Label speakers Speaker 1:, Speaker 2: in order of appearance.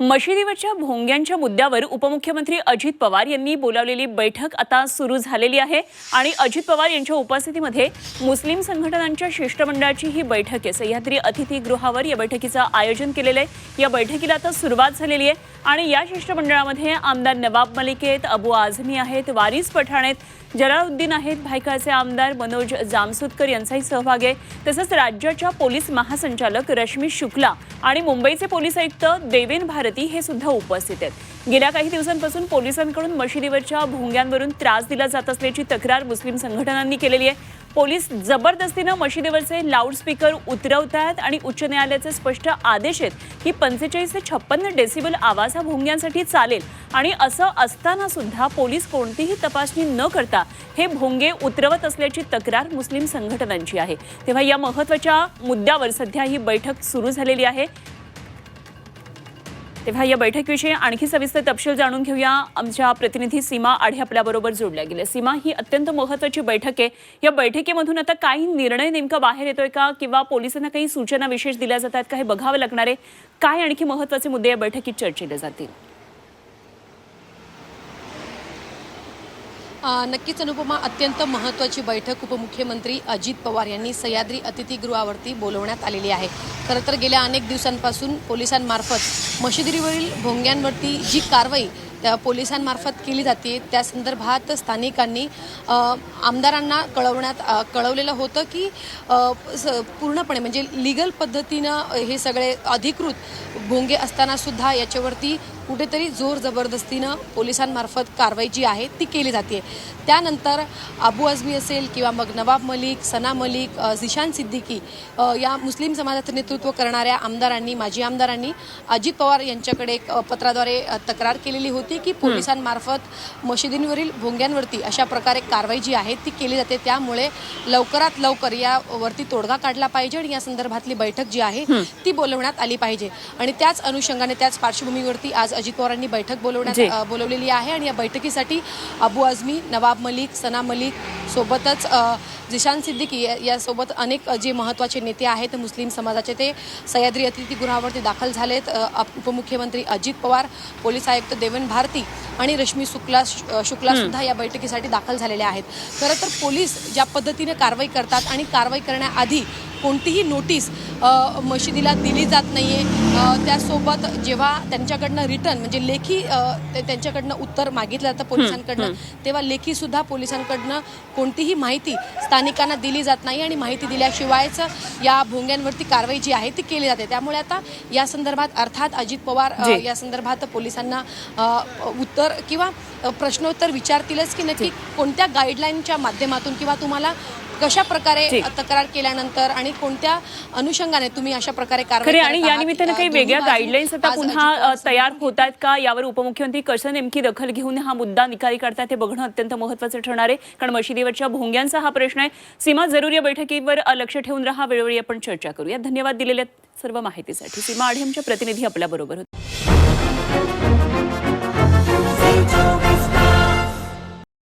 Speaker 1: मशिदीवरच्या भोंग्यांच्या मुद्द्यावर उपमुख्यमंत्री अजित पवार यांनी बोलावलेली बैठक आता सुरू झालेली आहे. आणि अजित पवार यांच्या उपस्थितीमध्ये मुस्लिम संघटनांच्या शिष्टमंडळाची ही बैठक आहे. सह्याद्री अतिथीगृहावर या बैठकीचं आयोजन केलेलं आहे. या बैठकीला आता सुरुवात झालेली आहे. आणि या शिष्टमंडळामध्ये आमदार नवाब मलिक आहेत अबू आझमी आहेत वारिस पठाण आहेत जलालुद्दीन आहेत भायखळचे आमदार मनोज जामसुदकर यांचाही सहभाग आहे. तसंच राज्याच्या पोलीस महासंचालक रश्मी शुक्ला आणि मुंबईचे पोलीस आयुक्त देवेन भारत हे सुद्धा उपस्थित आहेत. गेल्या काही दिवसांपासून पोलिसांकडून मशिदीवरच्या भोंग्यांवरून त्रास दिला जात असल्याची तक्रार मुस्लिम संघटनांनी केलेली आहे. पोलीस जबरदस्तीनं मशिदीवरचे लाऊडस्पीकर उतरवतायत आणि उच्च न्यायालयाचे स्पष्ट आदेश आहेत की पंचेचाळीस ते छप्पन्न डेसिबल आवाज हा भोंग्यांसाठी चालेल आणि असं असताना सुद्धा पोलीस कोणतीही तपासणी न करता हे भोंगे उतरवत असल्याची तक्रार मुस्लिम संघटनांची आहे. तेव्हा या महत्त्वाच्या मुद्द्यावर सध्या ही बैठक सुरू झालेली आहे. तेव्हा या बैठकीविषयी आणखी सविस्तर तपशील जाणून घेऊया. आमच्या प्रतिनिधी सीमा आढे आपल्याबरोबर जोडल्या गेल्या. सीमा ही अत्यंत महत्वाची बैठक आहे. या बैठकीमधून आता काही निर्णय नेमका बाहेर येतोय का? किंवा पोलिसांना काही सूचना विशेष दिल्या जातात का? हे बघावं लागणार आहे. काय आणखी महत्त्वाचे मुद्दे या बैठकीत चर्चेले जातील?
Speaker 2: नक्कीच अनुपमा अत्यंत महत्त्वाची बैठक उपमुख्यमंत्री अजित पवार यांनी सह्याद्री अतिथीगृहावरती बोलवण्यात आलेली आहे. खरं तर गेल्या अनेक दिवसांपासून पोलिसांमार्फत मशिदीवरील भोंग्यांवरती जी कारवाई त्या पोलिसांमार्फत केली जाते त्या संदर्भात स्थानिकांनी आमदारांना कळवण्यात कळवलेलं होतं की स- पूर्णपणे म्हणजे लिगल पद्धतीनं हे सगळे अधिकृत भोंगे असताना सुद्धा याच्यावरती कुठेतरी जोर जबरदस्तीनं पोलिसांमार्फत कारवाई जी आहे ती केली जाते त्यानंतर अबू आझमी असेल किंवा मग नवाब मलिक सना मलिक झिशान सिद्दीकी या मुस्लिम समाजाचं नेतृत्व करणाऱ्या आमदारांनी माजी आमदारांनी अजित पवार यांच्याकडे एक पत्राद्वारे तक्रार केलेली होती की पोलिसांमार्फत मशिदींवरील भोंग्यांवरती अशा प्रकारे कारवाई जी आहे ती केली जाते. त्यामुळे लवकरात लवकर यावरती तोडगा काढला पाहिजे आणि या संदर्भातली बैठक जी आहे ती बोलवण्यात आली पाहिजे. आणि त्याच अनुषंगाने त्याच पार्श्वभूमीवरती आज अजित पवारांनी बैठक बोलवण्यात बोलवलेली आहे आणि या बैठकीसाठी अबू आझमी नवाब मलिक सना मलिक सोबतच जिशान सिद्दीकी यासोबत अनेक जे महत्त्वाचे नेते आहेत मुस्लिम समाजाचे ते सह्याद्री अतिथीगृहावरती दाखल झालेत. उपमुख्यमंत्री अजित पवार पोलीस आयुक्त देवेन भारती आणि रश्मी शुक्ला शुक्ला सुद्धा या बैठकीसाठी दाखल झालेले आहेत. खरं तर पोलीस ज्या पद्धतीने कारवाई करतात आणि कारवाई करण्याआधी कोणतीही नोटीस मशिदीला दिली जात नाहीये. अ, त्यासोबत जेव्हा त्यांच्याकडनं रिटर्न म्हणजे लेखी त्यांच्याकडनं उत्तर मागितलं जातं पोलिसांकडनं तेव्हा लेखी सुद्धा पोलिसांकडनं कोणतीही माहिती स्थानिकांना दिली जात नाही आणि माहिती दिल्याशिवायच या भोंग्यांवरती कारवाई जी आहे ती केली जाते. त्यामुळे आता या संदर्भात अर्थात अजित पवार. या संदर्भात पोलिसांना अ, उत्तर किंवा प्रश्नोत्तर विचारतीलच की नक्की कोणत्या गाईडलाईनच्या माध्यमातून किंवा तुम्हाला कशा प्रकारे तक्रार केल्यानंतर आणि कोणत्या अनुषंगाने तुम्ही अशा प्रकारे कारवाई
Speaker 1: आणि? या निमित्तानं काही वेगळ्या गाईडलाईन्स आता पुन्हा तयार होत आहेत का? यावर उपमुख्यमंत्री कसं नेमकी दखल घेऊन हा मुद्दा निकाली काढतात हे बघणं अत्यंत महत्वाचं ठरणार आहे. कारण मशिदीवरच्या भोंग्यांचा हा प्रश्न आहे. सीमा जरूर या बैठकीवर लक्ष ठेवून राहा. वेळोवेळी आपण चर्चा करूया. धन्यवाद दिलेल्या सर्व माहितीसाठी. सीमा आढे आमच्या प्रतिनिधी आपल्या बरोबर होते.